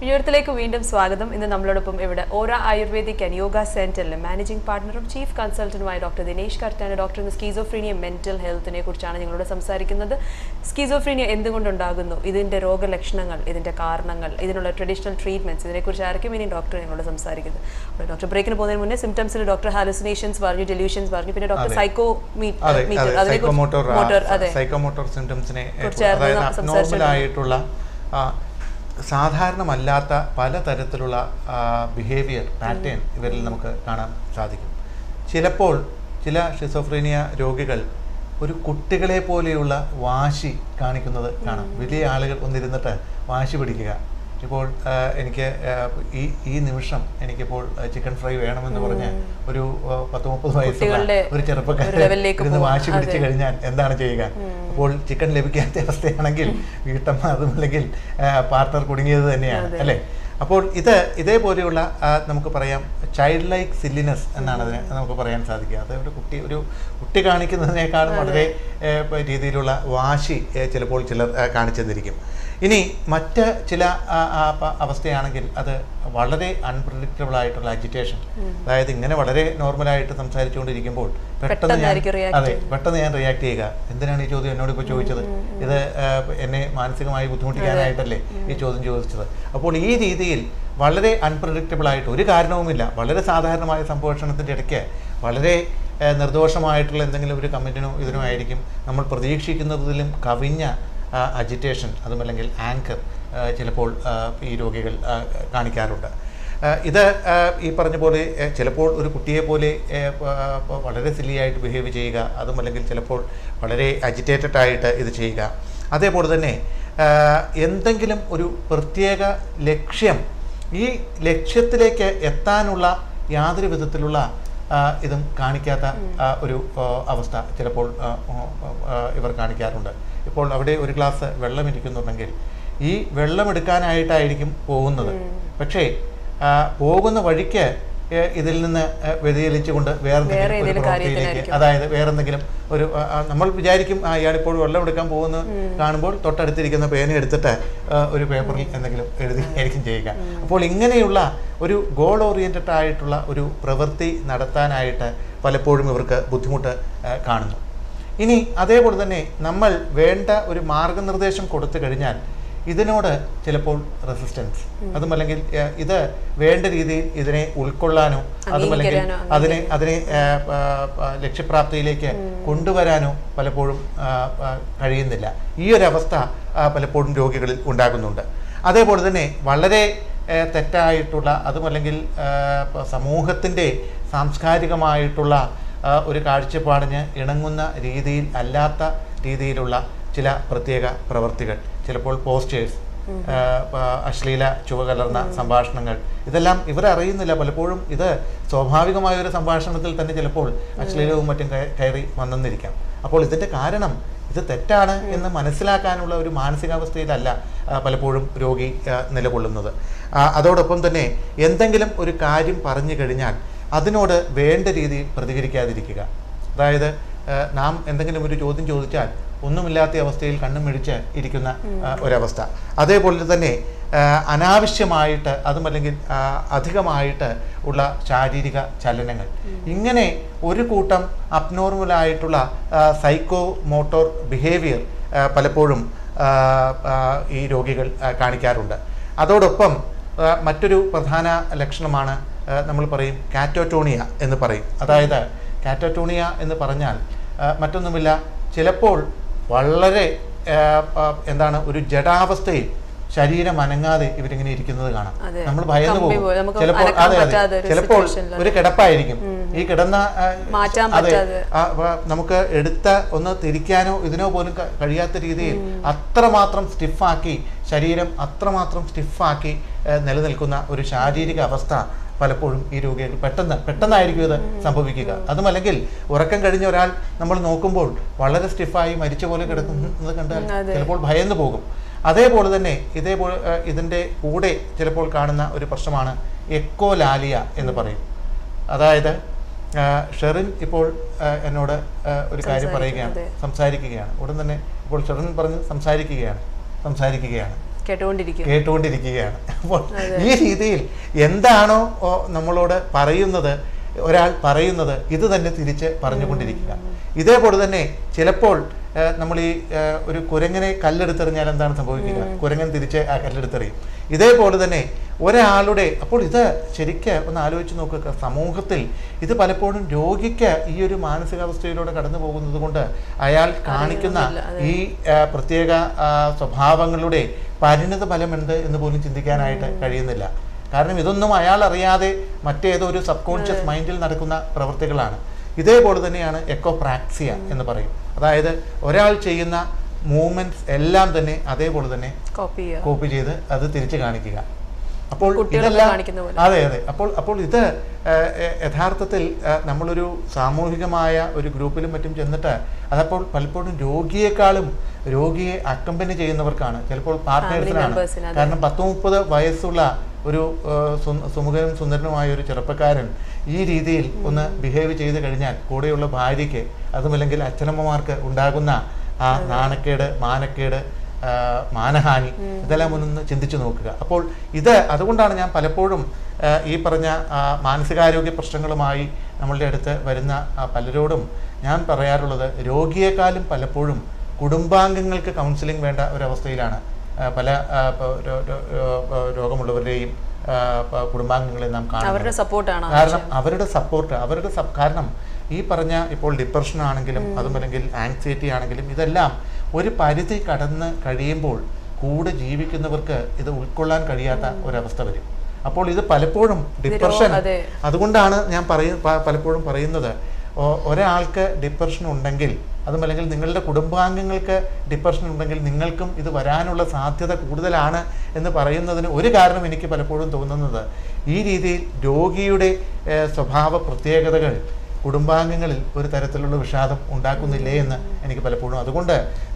വിഴിയത്തിലേക്ക് വീണ്ടും സ്വാഗതം. ഇന്ന് നമ്മളോടൊപ്പം ഇവിടെ ഓര ആയുർവേദിക് ആൻഡ് യോഗ സെന്ററിലെ മാനേജിംഗ് പാർട്ണറും ചീഫ് കൺസൾട്ടന്റുമായ ഡോക്ടർ ദിനേഷ് കർത്താന ഡോക്ടർ ഇന്ന് സ്കീസോഫ്രീനിയ മെന്റൽ ഹെൽത്തിനെ കുറിച്ചാണ് ഞങ്ങളോട് സംസാരിക്കുന്നത്. സ്കീസോഫ്രീനിയ എന്തുകൊണ്ടുണ്ടാകുന്നു? ഇതിന്റെ രോഗലക്ഷണങ്ങൾ ഇതിന്റെ കാരണങ്ങൾ ഇതിനുള്ള ട്രഡീഷണൽ ട്രീറ്റ്മെന്റ്സ് ഇതിനെക്കുറിച്ച് ആയിരിക്കും ഇനി ഡോക്ടർ ഞങ്ങളോട് സംസാരിക്കുന്നത്? അപ്പോൾ ഡോക്ടർ ബ്രേക്കിന് പോകുന്നതിന് മുന്നേ സിംറ്റംസിൽ ഡോക്ടർ ഹാലുസിനേഷൻസ് പറഞ്ഞു ഡെല്യൂഷൻസ് പറഞ്ഞു പിന്നെ ഡോക്ടർ. സൈക്കോ മീറ്റർ മോട്ടോർ സിംറ്റംസിനെ അതായത് നാം ആയിട്ടുള്ള സാധാരണമല്ലാത്ത പലതരത്തിലുള്ള ബിഹേവിയർ പാറ്റേൺ ഇവരിൽ നമുക്ക് കാണാൻ സാധിക്കും. ചിലപ്പോൾ ചില ഷിസോഫ്രീനിയ രോഗികൾ ഒരു കുട്ടികളെ പോലെയുള്ള വാശി കാണിക്കുന്നത് കാണാം. വലിയ ആളുകൾ ഒന്നിരുന്നിട്ട് വാശി പിടിക്കുക. ഇപ്പോൾ എനിക്ക് ഈ ഈ നിമിഷം എനിക്കിപ്പോൾ ചിക്കൻ ഫ്രൈ വേണമെന്ന് പറഞ്ഞ് ഒരു പത്ത് മുപ്പത് വയസ്സുള്ള ഒരു ചെറുപ്പക്കാരൻ ഇരുന്ന് വാശി പിടിച്ചു കഴിഞ്ഞാൽ എന്താണ് ചെയ്യുക? അപ്പോൾ ചിക്കൻ ലഭിക്കാത്ത അവസ്ഥയാണെങ്കിൽ വീട്ടമ്മ അതുമല്ലെങ്കിൽ പാർട്ണർ കുടുങ്ങിയത് തന്നെയാണ്. അല്ലേ? അപ്പോൾ ഇത് ഇതേപോലെയുള്ള നമുക്ക് പറയാം ചൈൽഡ് ലൈക്ക് സില്ലിനെസ് എന്നാണ് അതിന് നമുക്ക് പറയാൻ സാധിക്കുക. അത് ഒരു കുട്ടി ഒരു കുട്ടി കാണിക്കുന്നതിനേക്കാളും വളരെ രീതിയിലുള്ള വാശി ചിലപ്പോൾ ചിലർ കാണിച്ചെന്നിരിക്കും. ഇനി മറ്റ് ചില അവസ്ഥയാണെങ്കിൽ അത് വളരെ അൺപ്രഡിക്റ്റബിൾ ആയിട്ടുള്ള അജിറ്റേഷൻ അതായത് ഇങ്ങനെ വളരെ നോർമലായിട്ട് സംസാരിച്ചുകൊണ്ടിരിക്കുമ്പോൾ പെട്ടെന്ന് ഞാൻ അതെ പെട്ടെന്ന് ഞാൻ റിയാക്ട് ചെയ്യുക. എന്തിനാണ് ഈ ചോദ്യം എന്നോട് ഇപ്പോൾ ചോദിച്ചത്? ഇത് എന്നെ മാനസികമായി ബുദ്ധിമുട്ടിക്കാനായിട്ടല്ലേ ഈ ചോദ്യം ചോദിച്ചത്? അപ്പോൾ ഈ രീതിയിൽ വളരെ അൺപ്രഡിക്റ്റബിൾ ആയിട്ട് ഒരു കാരണവുമില്ല. വളരെ സാധാരണമായ സംഭാഷണത്തിന്റെ ഇടയ്ക്ക് വളരെ നിർദോഷമായിട്ടുള്ള എന്തെങ്കിലും ഒരു കമന്റിനോ ഇതിനോ ആയിരിക്കും നമ്മൾ പ്രതീക്ഷിക്കുന്നതിലും കവിഞ്ഞ അജിറ്റേഷൻ അതുമല്ലെങ്കിൽ ആങ്കർ ചിലപ്പോൾ ഈ രോഗികൾ കാണിക്കാറുണ്ട്. ഇത് ഈ പറഞ്ഞ പോലെ ചിലപ്പോൾ ഒരു കുട്ടിയെ പോലെ വളരെ സില്ലിയായിട്ട് ബിഹേവ് ചെയ്യുക അതുമല്ലെങ്കിൽ ചിലപ്പോൾ വളരെ അജിറ്റേറ്റഡ് ആയിട്ട് ഇത് ചെയ്യുക. അതേപോലെ തന്നെ എന്തെങ്കിലും ഒരു പ്രത്യേക ലക്ഷ്യം ഈ ലക്ഷ്യത്തിലേക്ക് എത്താനുള്ള യാതൊരു വിധത്തിലുള്ള ഇതും കാണിക്കാത്ത ഒരു അവസ്ഥ ചിലപ്പോൾ ഇവർ കാണിക്കാറുണ്ട്. ഇപ്പോൾ അവിടെ ഒരു ഗ്ലാസ് വെള്ളം ഇരിക്കുന്നുണ്ടെങ്കിൽ ഈ വെള്ളം എടുക്കാനായിട്ടായിരിക്കും പോകുന്നത് പക്ഷേ പോകുന്ന വഴിക്ക് ഇതിൽ നിന്ന് വ്യതിചലിച്ചുകൊണ്ട് വേറെ എന്തെങ്കിലും ഒരു പ്രവൃത്തിയിലേക്ക് അതായത് വേറെന്തെങ്കിലും ഒരു നമ്മൾ വിചാരിക്കും ഇയാളിപ്പോൾ വെള്ളം എടുക്കാൻ പോകുന്നു കാണുമ്പോൾ തൊട്ടടുത്തിരിക്കുന്ന പേന എടുത്തിട്ട് ഒരു പേപ്പറിൽ എന്തെങ്കിലും എഴുതി ആയിരിക്കും ചെയ്യുക. അപ്പോൾ ഇങ്ങനെയുള്ള ഒരു ഗോൾ ഓറിയന്റഡ് ആയിട്ടുള്ള ഒരു പ്രവൃത്തി നടത്താനായിട്ട് പലപ്പോഴും ഇവർക്ക് ബുദ്ധിമുട്ട് കാണുന്നു. ഇനി അതേപോലെ തന്നെ നമ്മൾ വേണ്ട ഒരു മാർഗനിർദ്ദേശം കൊടുത്തു കഴിഞ്ഞാൽ ഇതിനോട് ചിലപ്പോൾ റെസിസ്റ്റൻസ് അതുമല്ലെങ്കിൽ ഇത് വേണ്ട രീതിയിൽ ഇതിനെ ഉൾക്കൊള്ളാനോ അതുമല്ലെങ്കിൽ അതിനെ അതിനെ ലക്ഷ്യപ്രാപ്തിയിലേക്ക് കൊണ്ടുവരാനോ പലപ്പോഴും കഴിയുന്നില്ല. ഈ ഒരു അവസ്ഥ പലപ്പോഴും രോഗികളിൽ ഉണ്ടാകുന്നുണ്ട്. അതേപോലെ തന്നെ വളരെ തെറ്റായിട്ടുള്ള അതുമല്ലെങ്കിൽ സമൂഹത്തിന്റെ സാംസ്കാരികമായിട്ടുള്ള ഒരു കാഴ്ചപ്പാടിന് ഇണങ്ങുന്ന രീതിയിൽ അല്ലാത്ത രീതിയിലുള്ള ചില പ്രത്യേക പ്രവർത്തികൾ. ചിലപ്പോൾ പോസ്റ്റേഴ്സ് അശ്ലീല ചുവ കലർന്ന സംഭാഷണങ്ങൾ. ഇതെല്ലാം ഇവരറിയുന്നില്ല പലപ്പോഴും ഇത് സ്വാഭാവികമായ ഒരു സംഭാഷണത്തിൽ തന്നെ ചിലപ്പോൾ അശ്ലീലവും മറ്റും കയറി വന്നെന്നിരിക്കാം. അപ്പോൾ ഇതിന്റെ കാരണം ഇത് തെറ്റാണ് എന്ന് മനസ്സിലാക്കാനുള്ള ഒരു മാനസികാവസ്ഥയിലല്ല പലപ്പോഴും രോഗി നിലകൊള്ളുന്നത്. അതോടൊപ്പം തന്നെ എന്തെങ്കിലും ഒരു കാര്യം പറഞ്ഞു കഴിഞ്ഞാൽ അതിനോട് വേണ്ട രീതിയിൽ പ്രതികരിക്കാതിരിക്കുക. അതായത് നാം എന്തെങ്കിലും ഒരു ചോദ്യം ചോദിച്ചാൽ ഒന്നുമില്ലാത്ത അവസ്ഥയിൽ കണ്ണും മിഴിച്ച് ഇരിക്കുന്ന ഒരവസ്ഥ. അതേപോലെ തന്നെ അനാവശ്യമായിട്ട് അതുമല്ലെങ്കിൽ അല്ലെങ്കിൽ അധികമായിട്ട് ഉള്ള ശാരീരിക ചലനങ്ങൾ. ഇങ്ങനെ ഒരു കൂട്ടം അബ്നോർമലായിട്ടുള്ള സൈക്കോ മോട്ടോർ ബിഹേവിയർ പലപ്പോഴും ഈ രോഗികൾ കാണിക്കാറുണ്ട്. അതോടൊപ്പം മറ്റൊരു പ്രധാന ലക്ഷണമാണ് നമ്മൾ പറയും കാറ്റോട്ടോണിയ എന്ന് പറയും. അതായത് കാറ്റോട്ടോണിയ എന്ന് പറഞ്ഞാൽ മറ്റൊന്നുമില്ല ചിലപ്പോൾ വളരെ എന്താണ് ഒരു ജഡാവസ്ഥയിൽ ശരീരം അനങ്ങാതെ ഇവരിങ്ങനെ ഇരിക്കുന്നത് കാണാം. നമ്മൾ ഭയന്ന് പോകും. ചിലപ്പോൾ അതെ അതെ. ഒരു ചിലപ്പോൾ ഒരു കിടപ്പായിരിക്കും. ഈ കിടന്ന അതെ, നമുക്ക് എടുത്ത ഒന്ന് തിരിക്കാനോ ഇതിനോ പോലും കഴിയാത്ത രീതിയിൽ അത്രമാത്രം സ്റ്റിഫാക്കി ശരീരം അത്രമാത്രം സ്റ്റിഫാക്കി നിലനിൽക്കുന്ന ഒരു ശാരീരിക അവസ്ഥ പലപ്പോഴും ഈ രോഗികൾ പെട്ടെന്ന് പെട്ടെന്നായിരിക്കും ഇത് സംഭവിക്കുക. അതുമല്ലെങ്കിൽ ഉറക്കം കഴിഞ്ഞ ഒരാൾ നമ്മൾ നോക്കുമ്പോൾ വളരെ സ്റ്റിഫായി മരിച്ച പോലെ കിടക്കുന്നത് കണ്ടാൽ ചിലപ്പോൾ ഭയന്നു പോകും. അതേപോലെ തന്നെ ഇതേപോലെ ഇതിന്റെ കൂടെ ചിലപ്പോൾ കാണുന്ന ഒരു പ്രശ്നമാണ് എക്കോലാലിയ എന്ന് പറയും. അതായത് ഷെറിൻ ഇപ്പോൾ എന്നോട് ഒരു കാര്യം പറയുകയാണ് സംസാരിക്കുകയാണ്. ഉടൻ തന്നെ ഇപ്പോൾ ഷെറിൻ പറഞ്ഞ് സംസാരിക്കുകയാണ് സംസാരിക്കുകയാണ്. കേട്ടുകൊണ്ടിരിക്കുകയാണ്. അപ്പോൾ ഈ രീതിയിൽ എന്താണോ നമ്മളോട് പറയുന്നത് ഒരാൾ പറയുന്നത് ഇത് തന്നെ തിരിച്ച് പറഞ്ഞുകൊണ്ടിരിക്കുക. ഇതേപോലെ തന്നെ ചിലപ്പോൾ നമ്മൾ ഈ ഒരു കുരങ്ങനെ കല്ലെടുത്തെറിഞ്ഞാൽ എന്താണ് സംഭവിക്കുക? കുരങ്ങൻ തിരിച്ച് ആ കല്ലെടുത്തെറിയും. ഇതേപോലെ തന്നെ ഒരാളുടെ അപ്പോൾ ഇത് ശരിക്ക് ഒന്ന് ആലോചിച്ച് നോക്കുക. സമൂഹത്തിൽ ഇത് പലപ്പോഴും രോഗിക്ക് ഈ ഒരു മാനസികാവസ്ഥയിലൂടെ കടന്നു പോകുന്നത് കൊണ്ട് അയാൾ കാണിക്കുന്ന ഈ പ്രത്യേക സ്വഭാവങ്ങളുടെ പരിണിത ഫലമുണ്ട് എന്ന് പോലും ചിന്തിക്കാനായിട്ട് കഴിയുന്നില്ല. കാരണം ഇതൊന്നും അയാൾ അറിയാതെ മറ്റേതോ ഒരു സബ് കോൺഷ്യസ് മൈൻഡിൽ നടക്കുന്ന പ്രവൃത്തികളാണ് ഇതേപോലെ തന്നെയാണ് എക്കോ പ്രാക്സിയ എന്ന് പറയും. അതായത് ഒരാൾ ചെയ്യുന്ന മൂവ്മെന്റ്സ് എല്ലാം തന്നെ അതേപോലെ തന്നെ കോപ്പി ചെയ്ത് അത് തിരിച്ചു കാണിക്കുക. അപ്പോൾ. അതെ അതെ. അപ്പോൾ അപ്പോൾ ഇത് യഥാർത്ഥത്തിൽ നമ്മളൊരു സാമൂഹികമായ ഒരു ഗ്രൂപ്പിലും മറ്റും ചെന്നിട്ട് അതപ്പോൾ പലപ്പോഴും രോഗിയെക്കാളും രോഗിയെ അക്കമ്പനി ചെയ്യുന്നവർക്കാണ്. ചിലപ്പോൾ പാർട്ട്നേഴ്സിനാണ്. കാരണം പത്ത് മുപ്പത് വയസ്സുള്ള ഒരു സുമുഖനും സുന്ദരനുമായ ഒരു ചെറുപ്പക്കാരൻ ഈ രീതിയിൽ ഒന്ന് ബിഹേവ് ചെയ്ത് കഴിഞ്ഞാൽ കൂടെയുള്ള ഭാര്യയ്ക്ക് അതുമല്ലെങ്കിൽ അച്ഛനമ്മമാർക്ക് ഉണ്ടാകുന്ന ആ നാണക്കേട് മാനക്കേട് മാനഹാനി. ഇതെല്ലാം ഒന്ന് ചിന്തിച്ചു നോക്കുക. അപ്പോൾ ഇത് അതുകൊണ്ടാണ് ഞാൻ പലപ്പോഴും ഈ പറഞ്ഞ മാനസികാരോഗ്യ പ്രശ്നങ്ങളുമായി നമ്മളുടെ അടുത്ത് വരുന്ന പലരോടും ഞാൻ പറയാറുള്ളത് രോഗിയെക്കാളും പലപ്പോഴും കുടുംബാംഗങ്ങൾക്ക് കൗൺസിലിംഗ് വേണ്ട ഒരവസ്ഥയിലാണ്. പല രോഗമുള്ളവരുടെയും കുടുംബാംഗങ്ങളെ നാം കാണുന്നത്. അവരുടെ സപ്പോർട്ടാണ് കാരണം അവരുടെ സപ്പോർട്ട് അവരുടെ കാരണം ഈ പറഞ്ഞ ഇപ്പോൾ ഡിപ്രഷൻ ആണെങ്കിലും അതുമല്ലെങ്കിൽ ആങ്സൈറ്റി ആണെങ്കിലും ഇതെല്ലാം ഒരു പരിധി കടന്ന് കഴിയുമ്പോൾ കൂടെ ജീവിക്കുന്നവർക്ക് ഇത് ഉൾക്കൊള്ളാൻ കഴിയാത്ത ഒരവസ്ഥ വരും. അപ്പോൾ ഇത് പലപ്പോഴും ഡിപ്രഷൻ. അതുകൊണ്ടാണ് ഞാൻ പറയ പലപ്പോഴും പറയുന്നത്. ഒരാൾക്ക് ഡിപ്രഷൻ ഉണ്ടെങ്കിൽ അതുമല്ലെങ്കിൽ നിങ്ങളുടെ കുടുംബാംഗങ്ങൾക്ക് ഡിപ്രഷൻ ഉണ്ടെങ്കിൽ നിങ്ങൾക്കും ഇത് വരാനുള്ള സാധ്യത കൂടുതലാണ് എന്ന് പറയുന്നതിന് ഒരു കാരണം എനിക്ക് പലപ്പോഴും തോന്നുന്നത്. ഈ രീതിയിൽ രോഗിയുടെ സ്വഭാവ പ്രത്യേകതകൾ കുടുംബാംഗങ്ങളിൽ ഒരു തരത്തിലുള്ള വിഷാദം ഉണ്ടാക്കുന്നില്ലേ എന്ന് എനിക്ക് പലപ്പോഴും അതുകൊണ്ട്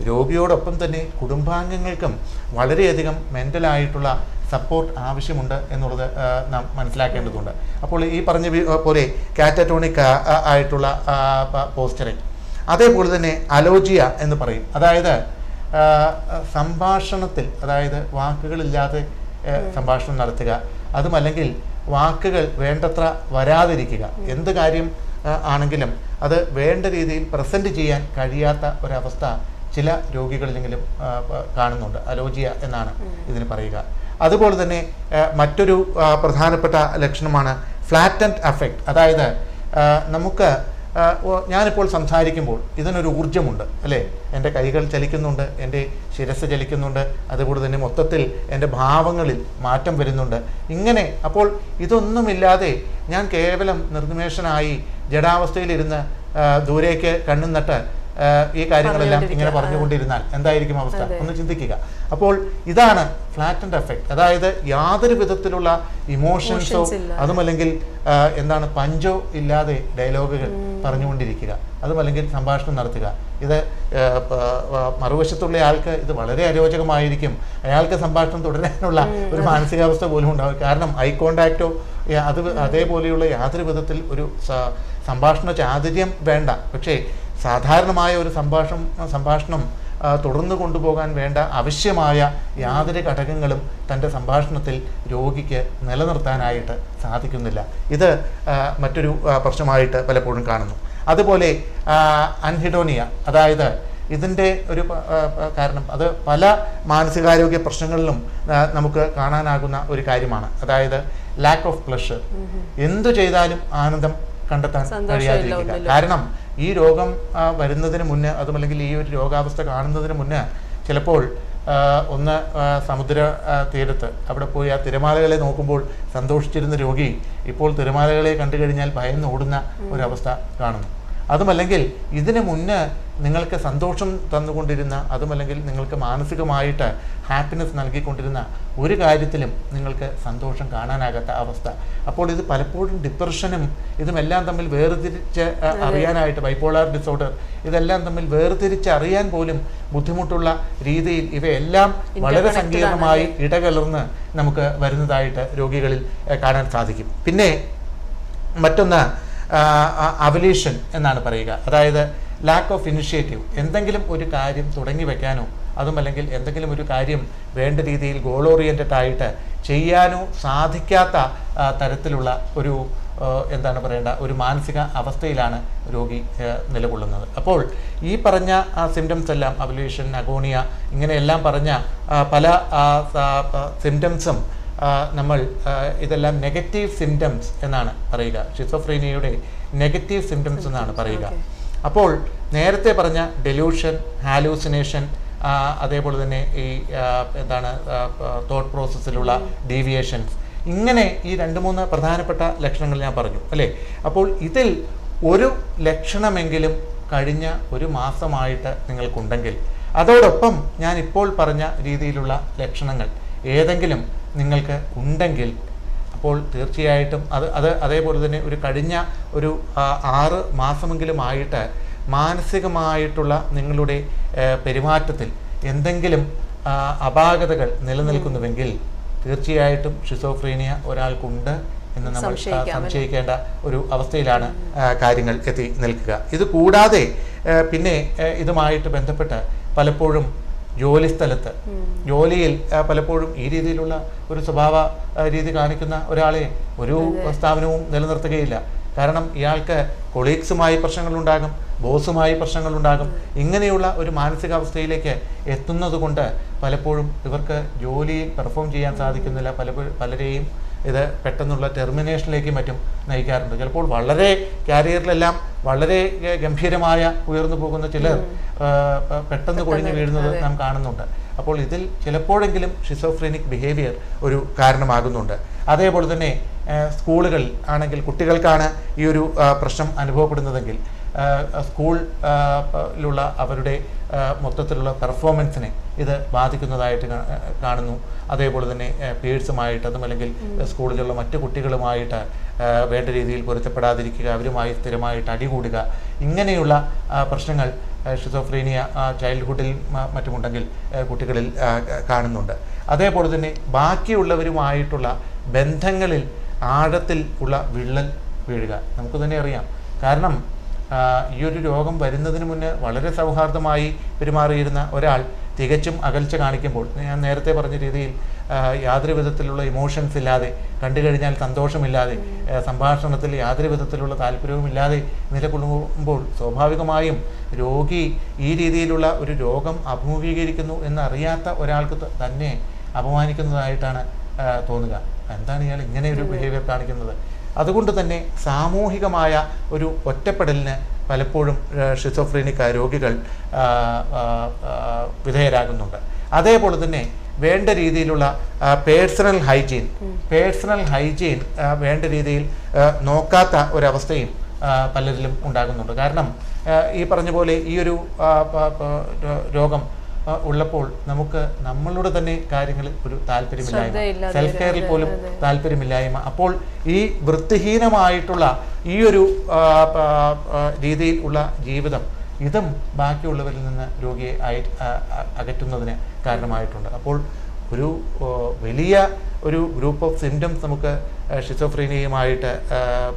രോഗിയോടൊപ്പം തന്നെ കുടുംബാംഗങ്ങൾക്കും വളരെയധികം മെന്റലായിട്ടുള്ള സപ്പോർട്ട് ആവശ്യമുണ്ട് എന്നുള്ളത് നാം മനസ്സിലാക്കേണ്ടതുണ്ട്. അപ്പോൾ ഈ പറഞ്ഞ പോലെ കാറ്ററ്റോണിക് ആയിട്ടുള്ള പോസ്റ്ററിങ് അതേപോലെ തന്നെ അലോജിയ എന്ന് പറയും. അതായത് സംഭാഷണത്തിൽ അതായത് വാക്കുകളില്ലാതെ സംഭാഷണം നടത്തുക. അതുമല്ലെങ്കിൽ വാക്കുകൾ വേണ്ടത്ര വരാതിരിക്കുക. എന്ത് കാര്യം ആണെങ്കിലും അത് വേണ്ട രീതിയിൽ പ്രസന്റ് ചെയ്യാൻ കഴിയാത്ത ഒരവസ്ഥ ചില രോഗികളിലെങ്കിലും കാണുന്നുണ്ട്. അലോജിയ എന്നാണ് ഇതിന് പറയുക. അതുപോലെ തന്നെ മറ്റൊരു പ്രധാനപ്പെട്ട ലക്ഷണമാണ് ഫ്ലാറ്റന്റ് അഫക്റ്റ് അതായത് നമുക്ക് ഞാനിപ്പോൾ സംസാരിക്കുമ്പോൾ ഇതിനൊരു ഊർജമുണ്ട് അല്ലേ? എന്റെ കൈകൾ ചലിക്കുന്നുണ്ട് എന്റെ ശിരസ് ചലിക്കുന്നുണ്ട് അതുപോലെ തന്നെ മൊത്തത്തിൽ എന്റെ ഭാവങ്ങളിൽ മാറ്റം വരുന്നുണ്ട്. ഇങ്ങനെ അപ്പോൾ ഇതൊന്നുമില്ലാതെ ഞാൻ കേവലം നിർനിമേഷനായി ജഡാവസ്ഥയിലിരുന്ന് ദൂരേക്ക് കണ്ണും നട്ട് ഈ കാര്യങ്ങളെല്ലാം ഇങ്ങനെ. പറഞ്ഞുകൊണ്ടിരുന്നാൽ എന്തായിരിക്കും അവസ്ഥ. ഒന്ന് ചിന്തിക്കുക. അപ്പോൾ ഇതാണ് ഫ്ലാറ്റൻഡ് എഫക്റ്റ് അതായത് യാതൊരു വിധത്തിലുള്ള ഇമോഷൻസോ അതുമല്ലെങ്കിൽ എന്താണ് പഞ്ചോ ഇല്ലാതെ ഡയലോഗുകൾ പറഞ്ഞുകൊണ്ടിരിക്കുക. അതുമല്ലെങ്കിൽ സംഭാഷണം നടത്തുക. ഇത് മറുവശത്തുള്ള ആൾക്ക് ഇത് വളരെ അരോചകമായിരിക്കും. അയാൾക്ക് സംഭാഷണം തുടരാനുള്ള ഒരു മാനസികാവസ്ഥ പോലും ഉണ്ടാവും. കാരണം ഐ കോണ്ടാക്റ്റോ അത് അതേപോലെയുള്ള യാതൊരു വിധത്തിൽ ഒരു സംഭാഷണ ചാതുര്യം വേണ്ട. പക്ഷേ സാധാരണമായ ഒരു സംഭാഷണം സംഭാഷണം തുടർന്നു കൊണ്ടുപോകാൻ വേണ്ട ആവശ്യമായ യാതൊരു ഘടകങ്ങളും തന്റെ സംഭാഷണത്തിൽ രോഗിക്ക് നിലനിർത്താനായിട്ട് സാധിക്കുന്നില്ല. ഇത് മറ്റൊരു പ്രശ്നമായിട്ട് പലപ്പോഴും കാണുന്നു. അതുപോലെ അൻഹിഡോണിയ അതായത് ഇതിന്റെ ഒരു കാരണം അത് പല മാനസികാരോഗ്യ പ്രശ്നങ്ങളിലും നമുക്ക് കാണാനാകുന്ന ഒരു കാര്യമാണ്. അതായത് ലാക്ക് ഓഫ് പ്ലഷർ എന്തു ചെയ്താലും ആനന്ദം കണ്ടെത്താൻ കഴിയാതിരിക്കുക. കാരണം ഈ രോഗം വരുന്നതിന് മുന്നേ അതുമല്ലെങ്കിൽ ഈ ഒരു രോഗാവസ്ഥ കാണുന്നതിന് മുന്നേ ചിലപ്പോൾ ഒന്ന് സമുദ്ര തീരത്ത് അവിടെ പോയി ആ തിരമാലകളെ നോക്കുമ്പോൾ സന്തോഷിച്ചിരുന്ന രോഗി ഇപ്പോൾ തിരമാലകളെ കണ്ടു കഴിഞ്ഞാൽ ഭയന്ന് ഓടുന്ന ഒരവസ്ഥ കാണുന്നു. അതുമല്ലെങ്കിൽ ഇതിനു മുന്നേ നിങ്ങൾക്ക് സന്തോഷം തന്നുകൊണ്ടിരുന്ന അതുമല്ലെങ്കിൽ നിങ്ങൾക്ക് മാനസികമായിട്ട് ഹാപ്പിനെസ് നൽകിക്കൊണ്ടിരുന്ന ഒരു കാര്യത്തിലും നിങ്ങൾക്ക് സന്തോഷം കാണാനാകാത്ത അവസ്ഥ. അപ്പോൾ ഇത് പലപ്പോഴും ഡിപ്രഷനും ഇതുമെല്ലാം തമ്മിൽ വേർതിരിച്ച് അറിയാനായിട്ട് ബൈപ്പോളാർ ഡിസോർഡർ ഇതെല്ലാം തമ്മിൽ വേർതിരിച്ച് അറിയാൻ പോലും ബുദ്ധിമുട്ടുള്ള രീതിയിൽ ഇവയെല്ലാം വളരെ സങ്കീർണമായി ഇടകലർന്ന് നമുക്ക് വരുന്നതായിട്ട് രോഗികളിൽ കാണാൻ സാധിക്കും. പിന്നെ മറ്റൊന്ന് അവലീഷൻ എന്നാണ് പറയുക. അതായത് ലാക്ക് ഓഫ് ഇനിഷ്യേറ്റീവ് എന്തെങ്കിലും ഒരു കാര്യം തുടങ്ങി വെക്കാനോ അതുമല്ലെങ്കിൽ എന്തെങ്കിലും ഒരു കാര്യം വേണ്ട രീതിയിൽ ഗോൾ ഓറിയന്റഡ് ആയിട്ട് ചെയ്യാനോ സാധിക്കാത്ത തരത്തിലുള്ള ഒരു എന്താണ് പറയേണ്ട ഒരു മാനസിക അവസ്ഥയിലാണ് രോഗി നിലകൊള്ളുന്നത്. അപ്പോൾ ഈ പറഞ്ഞ സിംറ്റംസ് എല്ലാം അബുലേഷൻ അഗോണിയ ഇങ്ങനെയെല്ലാം പറഞ്ഞ പല സിംറ്റംസും നമ്മൾ ഇതെല്ലാം നെഗറ്റീവ് സിംറ്റംസ് എന്നാണ് പറയുക. ഷിസോഫ്രീനിയയുടെ നെഗറ്റീവ് സിംറ്റംസ് എന്നാണ് പറയുക. അപ്പോൾ നേരത്തെ പറഞ്ഞ ഡെലൂഷൻ ഹാലൂസിനേഷൻ അതേപോലെ തന്നെ ഈ എന്താണ് തോട്ട് പ്രോസസ്സിലുള്ള ഡീവിയേഷൻസ് ഇങ്ങനെ ഈ രണ്ട് മൂന്ന് പ്രധാനപ്പെട്ട ലക്ഷണങ്ങൾ ഞാൻ പറഞ്ഞു അല്ലേ? അപ്പോൾ ഇതിൽ ഒരു ലക്ഷണമെങ്കിലും കഴിഞ്ഞ ഒരു മാസമായിട്ട് നിങ്ങൾക്കുണ്ടെങ്കിൽ അതോടൊപ്പം ഞാൻ ഇപ്പോൾ പറഞ്ഞ രീതിയിലുള്ള ലക്ഷണങ്ങൾ ഏതെങ്കിലും നിങ്ങൾക്ക് ഉണ്ടെങ്കിൽ അപ്പോൾ തീർച്ചയായിട്ടും അത് അത് അതേപോലെ തന്നെ ഒരു കഴിഞ്ഞ ഒരു ആറ് മാസമെങ്കിലും ആയിട്ട് മാനസികമായിട്ടുള്ള നിങ്ങളുടെ പെരുമാറ്റത്തിൽ എന്തെങ്കിലും അപാകതകൾ നിലനിൽക്കുന്നുവെങ്കിൽ തീർച്ചയായിട്ടും ഷിസോഫ്രീനിയ ഒരാൾക്കുണ്ട് എന്ന് നമ്മൾ? സംശയിക്കേണ്ട ഒരു അവസ്ഥയിലാണ് കാര്യങ്ങൾ എത്തി നിൽക്കുക ഇത് കൂടാതെ പിന്നെ ഇതുമായിട്ട് ബന്ധപ്പെട്ട് പലപ്പോഴും ജോലി സ്ഥലത്ത്. ജോലിയിൽ പലപ്പോഴും ഈ രീതിയിലുള്ള ഒരു സ്വഭാവ രീതി കാണിക്കുന്ന ഒരാളെ ഒരു സ്ഥാപനവും നിലനിർത്തുകയില്ല. കാരണം ഇയാൾക്ക് കൊളീഗ്സുമായി പ്രശ്നങ്ങളുണ്ടാകും ബോസുമായി പ്രശ്നങ്ങളുണ്ടാകും. ഇങ്ങനെയുള്ള ഒരു മാനസികാവസ്ഥയിലേക്ക് എത്തുന്നത് കൊണ്ട് പലപ്പോഴും ഇവർക്ക് ജോലിയിൽ പെർഫോം ചെയ്യാൻ സാധിക്കുന്നില്ല. പല പലരെയും ഇത് പെട്ടെന്നുള്ള ടെർമിനേഷനിലേക്ക് മറ്റും നയിക്കാറുണ്ട്. ചിലപ്പോൾ വളരെ കാരിയറിലെല്ലാം വളരെ ഗംഭീരമായ ഉയർന്നു പോകുന്ന ചിലർ പെട്ടെന്ന് കൊഴിഞ്ഞു വീഴുന്നത് നാം കാണുന്നുണ്ട്. അപ്പോൾ ഇതിൽ ചിലപ്പോഴെങ്കിലും ഷിസോഫ്രീനിക് ബിഹേവിയർ ഒരു കാരണമാകുന്നുണ്ട്. അതേപോലെ തന്നെ സ്കൂളുകളിൽ ആണെങ്കിൽ കുട്ടികൾക്കാണ് ഈ ഒരു പ്രശ്നം അനുഭവപ്പെടുന്നതെങ്കിൽ ആ, സ്കൂൾ ആ, പ- ലുള്ള അവരുടെ മൊത്തത്തിലുള്ള പെർഫോമൻസിനെ ഇത് ബാധിക്കുന്നതായിട്ട് കാണുന്നു. അതേപോലെ തന്നെ പേഴ്സുമായിട്ട് അതും അല്ലെങ്കിൽ സ്കൂളിലുള്ള മറ്റു കുട്ടികളുമായിട്ട് വേണ്ട രീതിയിൽ പൊരുത്തപ്പെടാതിരിക്കുക അവരുമായി സ്ഥിരമായിട്ട് അടികൂടുക ഇങ്ങനെയുള്ള പ്രശ്നങ്ങൾ ഷിസോഫ്രീനിയ ചൈൽഡ്ഹുഡിൽ മറ്റുമുണ്ടെങ്കിൽ കുട്ടികളിൽ കാണുന്നുണ്ട്. അതേപോലെ തന്നെ ബാക്കിയുള്ളവരുമായിട്ടുള്ള ബന്ധങ്ങളിൽ ആഴത്തിൽ ഉള്ള വിള്ളൽ വീഴുക. നമുക്ക് തന്നെ അറിയാം. കാരണം ഈ ഒരു രോഗം വരുന്നതിന് മുന്നേ വളരെ സൗഹാർദ്ദമായി പെരുമാറിയിരുന്ന ഒരാൾ തികച്ചും അകൽച്ച കാണിക്കുമ്പോൾ ഞാൻ നേരത്തെ പറഞ്ഞ രീതിയിൽ യാതൊരു വിധത്തിലുള്ള ഇമോഷൻസ് ഇല്ലാതെ കണ്ടു കഴിഞ്ഞാൽ സന്തോഷമില്ലാതെ സംഭാഷണത്തിൽ യാതൊരു വിധത്തിലുള്ള താല്പര്യവും ഇല്ലാതെ നിലകൊള്ളുമ്പോൾ സ്വാഭാവികമായും രോഗി ഈ രീതിയിലുള്ള ഒരു രോഗം അഭിമുഖീകരിക്കുന്നു എന്നറിയാത്ത ഒരാൾക്ക് തന്നെ അപമാനിക്കുന്നതായിട്ടാണ് തോന്നുക. എന്താണ് ഇയാൾ ഇങ്ങനെ ഒരു ബിഹേവിയർ കാണിക്കുന്നത്? അതുകൊണ്ട് തന്നെ സാമൂഹികമായ ഒരു ഒറ്റപ്പെടലിന് പലപ്പോഴും ഷിസോഫ്രീനിക്ക രോഗികൾ വിധേയരാകുന്നുണ്ട്. അതേപോലെ തന്നെ വേണ്ട രീതിയിലുള്ള പേഴ്സണൽ ഹൈജീൻ പേഴ്സണൽ ഹൈജീൻ വേണ്ട രീതിയിൽ നോക്കാത്ത ഒരവസ്ഥയും പലരിലും ഉണ്ടാകുന്നുണ്ട്. കാരണം ഈ പറഞ്ഞ പോലെ ഈ ഒരു രോഗം ഉള്ളപ്പോൾ നമുക്ക് നമ്മളുടെ തന്നെ കാര്യങ്ങളിൽ ഒരു താല്പര്യമില്ലായ്മ സെൽഫ് കെയറിൽ പോലും. താല്പര്യമില്ലായ്മ. അപ്പോൾ ഈ വൃത്തിഹീനമായിട്ടുള്ള ഈ ഒരു രീതിയിൽ ഉള്ള ജീവിതം ഇതും ബാക്കിയുള്ളവരിൽ നിന്ന് രോഗിയെ അകറ്റുന്നതിന് കാരണമായിട്ടുണ്ട്. അപ്പോൾ ഒരു വലിയ ഒരു ഗ്രൂപ്പ് ഓഫ് സിംറ്റംസ് നമുക്ക് ഷിസോഫ്രീനിയയുമായിട്ട്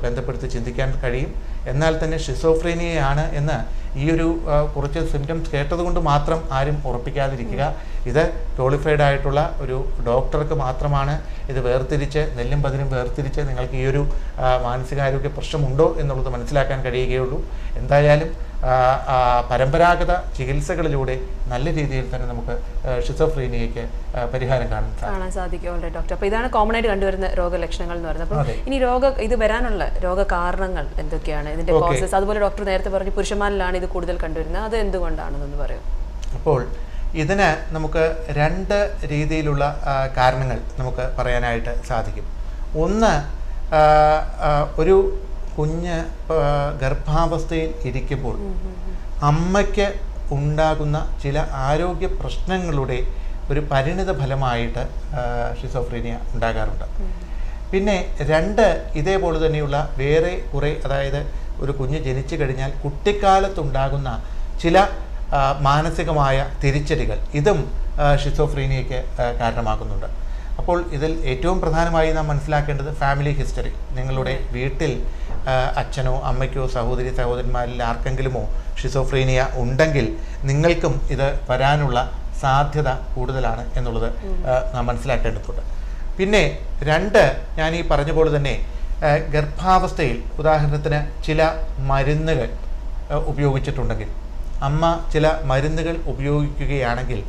ബന്ധപ്പെടുത്തി ചിന്തിക്കാൻ കഴിയും. എന്നാൽ തന്നെ ഷിസോഫ്രീനിയയാണ് എന്ന് ഈ ഒരു കുറച്ച് സിംറ്റംസ് കേട്ടതുകൊണ്ട് മാത്രം ആരും ഉറപ്പിക്കാതിരിക്കുക. ഇത് ക്വാളിഫൈഡ് ആയിട്ടുള്ള ഒരു ഡോക്ടർക്ക് മാത്രമാണ് ഇത് വേർതിരിച്ച് നെല്ലും പതിനും വേർതിരിച്ച് നിങ്ങൾക്ക് ഈ ഒരു മാനസികാരോഗ്യ പ്രശ്നമുണ്ടോ എന്നുള്ളത് മനസ്സിലാക്കാൻ കഴിയുകയുള്ളൂ. എന്തായാലും പരമ്പരാഗത ചികിത്സകളിലൂടെ നല്ല രീതിയിൽ തന്നെ നമുക്ക് ഷിസോഫ്രീനിയയ്ക്ക് പരിഹാരം കാണാൻ സാധിക്കും. കാണാൻ സാധിക്കും ഓൾറെഡി ഡോക്ടർ അപ്പോൾ ഇതാണ് കോമൺ ആയിട്ട് കണ്ടുവരുന്ന രോഗലക്ഷണങ്ങൾ എന്ന് പറയുന്നത്. അപ്പോൾ ഇനി രോഗ ഇത് വരാനുള്ള രോഗകാരണങ്ങൾ എന്തൊക്കെയാണ്? ഇതിന്റെ കോസസ് അതുപോലെ ഡോക്ടർ നേരത്തെ പറഞ്ഞു പുരുഷന്മാരിലാണ് ഇത് കൂടുതൽ കണ്ടുവരുന്നത്. അത് എന്തുകൊണ്ടാണെന്നൊന്ന് പറയും. അപ്പോൾ ഇതിന് നമുക്ക് രണ്ട് രീതിയിലുള്ള കാരണങ്ങൾ നമുക്ക് പറയാനായിട്ട് സാധിക്കും. ഒന്ന് ഒരു കുഞ്ഞ് ഗർഭാവസ്ഥയിൽ ഇരിക്കുമ്പോൾ അമ്മയ്ക്ക് ഉണ്ടാകുന്ന ചില ആരോഗ്യ പ്രശ്നങ്ങളുടെ ഒരു പരിണിത ഫലമായിട്ട് ഷിസോഫ്രീനിയ ഉണ്ടാകാറുണ്ട്. പിന്നെ രണ്ട് ഇതേപോലെ തന്നെയുള്ള വേറെ കുറേ അതായത് ഒരു കുഞ്ഞ് ജനിച്ചു കഴിഞ്ഞാൽ കുട്ടിക്കാലത്തുണ്ടാകുന്ന ചില മാനസികമായ തിരിച്ചടികൾ ഇതും ഷിസോഫ്രീനിയയ്ക്ക് കാരണമാകുന്നുണ്ട്. അപ്പോൾ ഇതിൽ ഏറ്റവും പ്രധാനമായി നാം മനസ്സിലാക്കേണ്ടത് ഫാമിലി ഹിസ്റ്ററി നിങ്ങളുടെ വീട്ടിൽ അച്ഛനോ അമ്മയ്ക്കോ സഹോദരി സഹോദരന്മാരിൽ ആർക്കെങ്കിലുമോ ഷിസോഫ്രീനിയ ഉണ്ടെങ്കിൽ നിങ്ങൾക്കും ഇത് വരാനുള്ള സാധ്യത കൂടുതലാണ് എന്നുള്ളത് നാം മനസ്സിലാക്കേണ്ടതുണ്ട്. പിന്നെ രണ്ട് ഞാൻ ഈ പറഞ്ഞ പോലെ തന്നെ ഗർഭാവസ്ഥയിൽ ഉദാഹരണത്തിന് ചില മരുന്നുകൾ ഉപയോഗിച്ചിട്ടുണ്ടെങ്കിൽ അമ്മ ചില മരുന്നുകൾ ഉപയോഗിക്കുകയാണെങ്കിൽ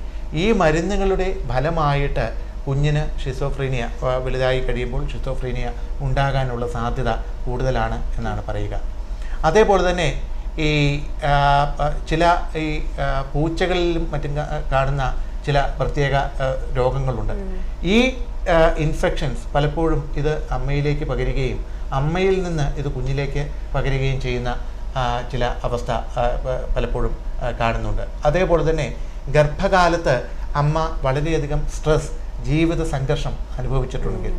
ഈ മരുന്നുകളുടെ ഫലമായിട്ട് കുഞ്ഞിന് ഷിസോഫ്രീനിയ വലുതായി കഴിയുമ്പോൾ ഷിസോഫ്രീനിയ ഉണ്ടാകാനുള്ള സാധ്യത കൂടുതലാണ് എന്നാണ് പറയുക. അതേപോലെ തന്നെ ഈ ചില ഈ പൂച്ചകളിലും മറ്റും കാണുന്ന ചില പ്രത്യേക രോഗങ്ങളുണ്ട്. ഈ ഇൻഫെക്ഷൻസ് പലപ്പോഴും ഇത് അമ്മയിലേക്ക് പകരുകയും അമ്മയിൽ നിന്ന് ഇത് കുഞ്ഞിലേക്ക് പകരുകയും ചെയ്യുന്ന ചില അവസ്ഥ പലപ്പോഴും കാണുന്നുണ്ട്. അതേപോലെ തന്നെ ഗർഭകാലത്ത് അമ്മ വളരെയധികം സ്ട്രെസ് ജീവിത സംഘർഷം അനുഭവിച്ചിട്ടുണ്ടെങ്കിൽ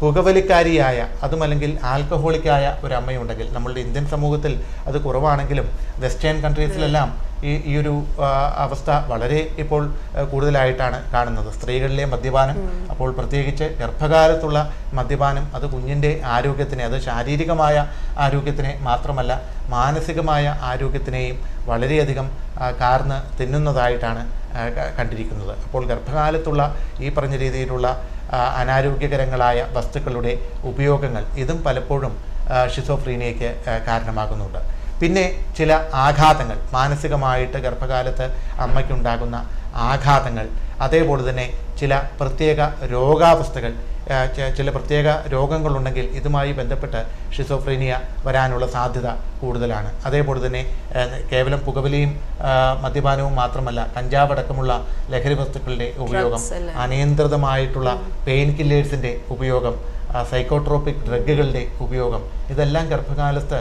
പുകവലിക്കാരിയായ അതുമല്ലെങ്കിൽ ആൽക്കഹോളിക്കായ ഒരു അമ്മയുണ്ടെങ്കിൽ നമ്മളുടെ ഇന്ത്യൻ സമൂഹത്തിൽ അത് കുറവാണെങ്കിലും വെസ്റ്റേൺ കൺട്രീസിലെല്ലാം ഈ ഈ ഒരു അവസ്ഥ വളരെ ഇപ്പോൾ കൂടുതലായിട്ടാണ് കാണുന്നത്. സ്ത്രീകളിലെ മദ്യപാനം അപ്പോൾ പ്രത്യേകിച്ച് ഗർഭകാലത്തുള്ള മദ്യപാനം അത് കുഞ്ഞിന്റെ ആരോഗ്യത്തിനെ അത് ശാരീരികമായ ആരോഗ്യത്തിനെ മാത്രമല്ല മാനസികമായ ആരോഗ്യത്തിനെയും വളരെയധികം കാർന്ന് തിന്നുന്നതായിട്ടാണ് കണ്ടിരിക്കുന്നത്. അപ്പോൾ ഗർഭകാലത്തുള്ള ഈ പറഞ്ഞ രീതിയിലുള്ള അനാരോഗ്യകരങ്ങളായ വസ്തുക്കളുടെ ഉപയോഗങ്ങൾ ഇതും പലപ്പോഴും ഷിസോഫ്രീനിയയ്ക്ക് കാരണമാകുന്നുണ്ട്. പിന്നെ ചില ആഘാതങ്ങൾ മാനസികമായിട്ട് ഗർഭകാലത്ത് അമ്മയ്ക്കുണ്ടാകുന്ന ആഘാതങ്ങൾ അതേപോലെ തന്നെ ചില പ്രത്യേക രോഗാവസ്ഥകൾ ചില പ്രത്യേക രോഗങ്ങളുണ്ടെങ്കിൽ ഇതുമായി ബന്ധപ്പെട്ട് ഷിസോഫ്രീനിയ വരാനുള്ള സാധ്യത കൂടുതലാണ്. അതേപോലെ തന്നെ കേവലം പുകവലിയും മദ്യപാനവും മാത്രമല്ല കഞ്ചാവ് അടക്കമുള്ള ലഹരി വസ്തുക്കളുടെ ഉപയോഗം അനിയന്ത്രിതമായിട്ടുള്ള പെയിൻ കില്ലേഴ്സിന്റെ ഉപയോഗം സൈക്കോട്രോപിക് ഡ്രഗുകളുടെ ഉപയോഗം ഇതെല്ലാം ഗർഭകാലത്ത്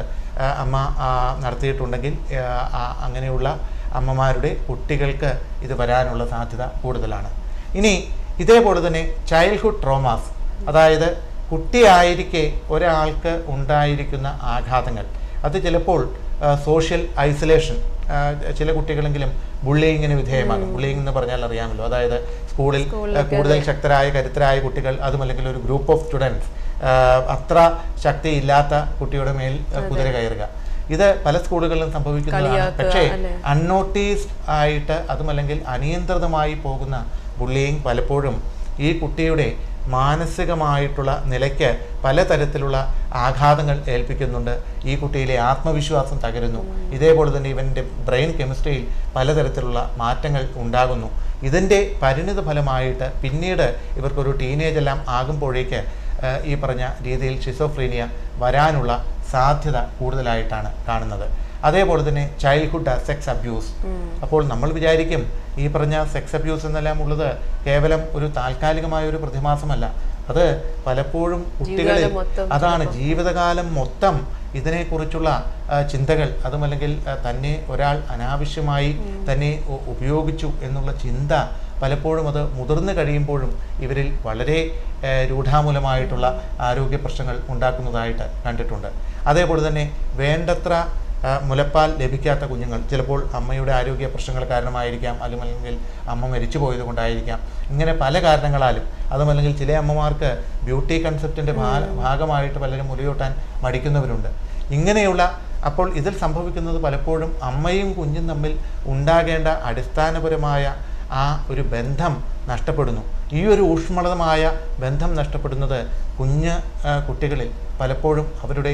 അമ്മ നടത്തിയിട്ടുണ്ടെങ്കിൽ അങ്ങനെയുള്ള അമ്മമാരുടെ കുട്ടികൾക്ക് ഇത് വരാനുള്ള സാധ്യത കൂടുതലാണ്. ഇനി ഇതേപോലെ തന്നെ ചൈൽഡ്ഹുഡ് ട്രോമാസ് അതായത് കുട്ടിയായിരിക്കെ ഒരാൾക്ക് ഉണ്ടായിരിക്കുന്ന ആഘാതങ്ങൾ. അത് ചിലപ്പോൾ സോഷ്യൽ ഐസൊലേഷൻ ചില കുട്ടികളെങ്കിലും ബുള്ളിങ്ങിന് വിധേയമാകും. ബുള്ളിങ് എന്ന് പറഞ്ഞാൽ അറിയാമല്ലോ. അതായത് സ്കൂളിൽ കൂടുതൽ ശക്തരായ കരുത്തരായ കുട്ടികൾ അതുമല്ലെങ്കിൽ ഒരു ഗ്രൂപ്പ് ഓഫ് സ്റ്റുഡൻസ് അത്ര ശക്തിയില്ലാത്ത കുട്ടിയുടെ മേൽ കുതിര കയറുക. ഇത് പല സ്കൂളുകളിലും സംഭവിക്കുന്നതാണ്. പക്ഷേ? അൺനോട്ടീസ്ഡ് ആയിട്ട് അതുമല്ലെങ്കിൽ അനിയന്ത്രിതമായി പോകുന്ന ബുള്ളിയിങ് പലപ്പോഴും ഈ കുട്ടിയുടെ മാനസികമായിട്ടുള്ള നിലയ്ക്ക് പലതരത്തിലുള്ള ആഘാതങ്ങൾ ഏൽപ്പിക്കുന്നുണ്ട്. ഈ കുട്ടിയിലെ ആത്മവിശ്വാസം തകരുന്നു. ഇതേപോലെ തന്നെ ഇവന്റെ ബ്രെയിൻ കെമിസ്ട്രിയിൽ പലതരത്തിലുള്ള മാറ്റങ്ങൾ ഉണ്ടാകുന്നു. ഇതിന്റെ പരിണിത ഫലമായിട്ട് പിന്നീട് ഇവർക്കൊരു ടീനേജ് എല്ലാം ആകുമ്പോഴേക്ക് ഈ പറഞ്ഞ രീതിയിൽ ഷിസോഫ്രീനിയ വരാനുള്ള സാധ്യത കൂടുതലായിട്ടാണ് കാണുന്നത്. അതേപോലെ തന്നെ ചൈൽഡ്ഹുഡ് സെക്സ് അബ്യൂസ് അപ്പോൾ നമ്മൾ വിചാരിക്കും ഈ പറഞ്ഞ സെക്സ് അബ്യൂസ് എന്നെല്ലാം ഉള്ളത് കേവലം ഒരു താൽക്കാലികമായ ഒരു പ്രതിമാസമല്ല. അത് പലപ്പോഴും കുട്ടികളിൽ അതാണ് ജീവിതകാലം മൊത്തം ഇതിനെക്കുറിച്ചുള്ള ചിന്തകൾ. അതുമല്ലെങ്കിൽ തന്നെ ഒരാൾ അനാവശ്യമായി തന്നെ ഉപയോഗിച്ചു എന്നുള്ള ചിന്ത പലപ്പോഴും അത് മുതിർന്നു കഴിയുമ്പോഴും ഇവരിൽ വളരെ രൂഢാമൂലമായിട്ടുള്ള ആരോഗ്യ പ്രശ്നങ്ങൾ ഉണ്ടാക്കുന്നതായിട്ട് കണ്ടിട്ടുണ്ട്. അതേപോലെ തന്നെ വേണ്ടത്ര മുലപ്പാൽ ലഭിക്കാത്ത കുഞ്ഞുങ്ങൾ. ചിലപ്പോൾ അമ്മയുടെ ആരോഗ്യ പ്രശ്നങ്ങൾ കാരണമായിരിക്കാം അല്ലെങ്കിൽ അമ്മ മരിച്ചു പോയത് കൊണ്ടായിരിക്കാം ഇങ്ങനെ പല കാരണങ്ങളാലും അതുമല്ലെങ്കിൽ ചില അമ്മമാർക്ക് ബ്യൂട്ടി കൺസെപ്റ്റിന്റെ ഭാഗമായിട്ട് പലരും മുലയൂട്ടാൻ മടിക്കുന്നവരുണ്ട്. ഇങ്ങനെയുള്ള അപ്പോൾ ഇതിൽ സംഭവിക്കുന്നത് പലപ്പോഴും അമ്മയും കുഞ്ഞും തമ്മിൽ ഉണ്ടാകേണ്ട അടിസ്ഥാനപരമായ ആ ഒരു ബന്ധം നഷ്ടപ്പെടുന്നു. ഈ ഒരു ഊഷ്മളമായ ബന്ധം നഷ്ടപ്പെടുന്നത് കുഞ്ഞ് കുട്ടികളിൽ പലപ്പോഴും അവരുടെ